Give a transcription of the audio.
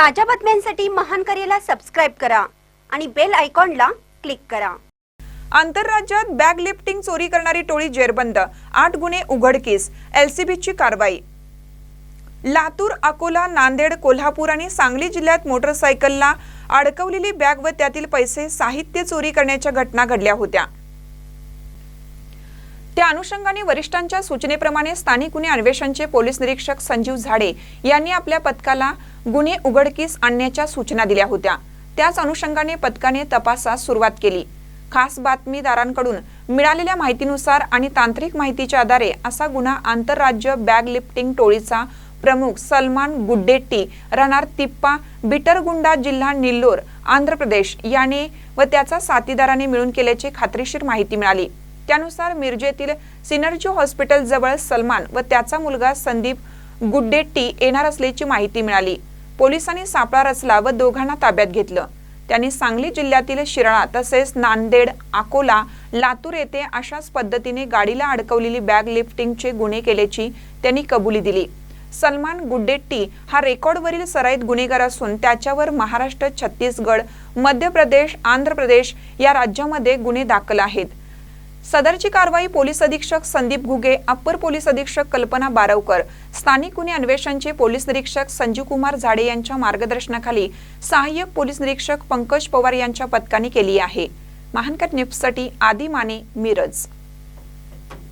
ताज्या बातम्यांसाठी महान करेला सबस्क्राईब करा आणि बेल आयकॉनला क्लिक करा. आंतरराज्यात बॅग लिफ्टिंग चोरी करणारी टोळी जेरबंद आठ गुन्हे उघडकीस एलसीबीची कारवाई. लातूर अकोला नांदेड कोल्हापूर आणि सांगली जिल्ह्यात मोटरसायकलला अडकवलेली बॅग व त्यातील पैसे साहित्य चोरी करण्याच्या घटना घडल्या होत्या. त्या अनुषंगाने वरिष्ठांच्या सूचनेप्रमाणे स्थानिक गुन्हे अन्वेषणचे पोलीस निरीक्षक संजीव झाडे यांनी आपल्या पथकाला गुन्हे उघडकीस आणण्याच्या सूचना दिल्या होत्या. त्याच अनुषंगाने पथकाने तपासास सुरुवात केली. खास बातमीदारांकडून मिळालेल्या माहितीनुसार आणि तांत्रिक माहितीच्या आधारे असा गुन्हा आंतरराज्य बॅग लिफ्टिंग टोळीचा प्रमुख सलमान गुड्डेट्टी राहणार तिप्पा बिटरगुंडा जिल्हा निल्लोर आंध्र प्रदेश याने व त्याचा साथीदाराने मिळून केल्याची खात्रीशीर माहिती मिळाली. त्यानुसार मिरजेतील सिनर्जी हॉस्पिटल जवळ सलमान व त्याचा मुलगा संदीप गुड्डेट्टी येणार असल्याची माहिती मिळाली. पोलिसांनी सापळा रचला व दोघांना ताब्यात घेतलं. त्यांनी सांगली जिल्ह्यातील शिराळा तसेच नांदेड अकोला लातूर येथे अशाच पद्धतीने गाडीला अडकवलेली बॅग लिफ्टिंगचे गुन्हे केल्याची त्यांनी कबुली दिली. सलमान गुड्डेट्टी हा रेकॉर्डवरील सराईत गुन्हेगार असून त्याच्यावर महाराष्ट्र छत्तीसगड मध्य प्रदेश आंध्र प्रदेश या राज्यामध्ये गुन्हे दाखल आहेत. सदरची कारवाई पोलीस अधीक्षक संदीप घुगे अप्पर पोलीस अधीक्षक कल्पना बारवकर स्थानिक गुन्हे अन्वेषणचे पोलीस निरीक्षक संजीव कुमार झाडे यांच्या मार्गदर्शनाखाली सहाय्यक पोलीस निरीक्षक पंकज पवार यांच्या पथकाने केली आहे. महानकर न्यूजसाठी आदी माने मिरज.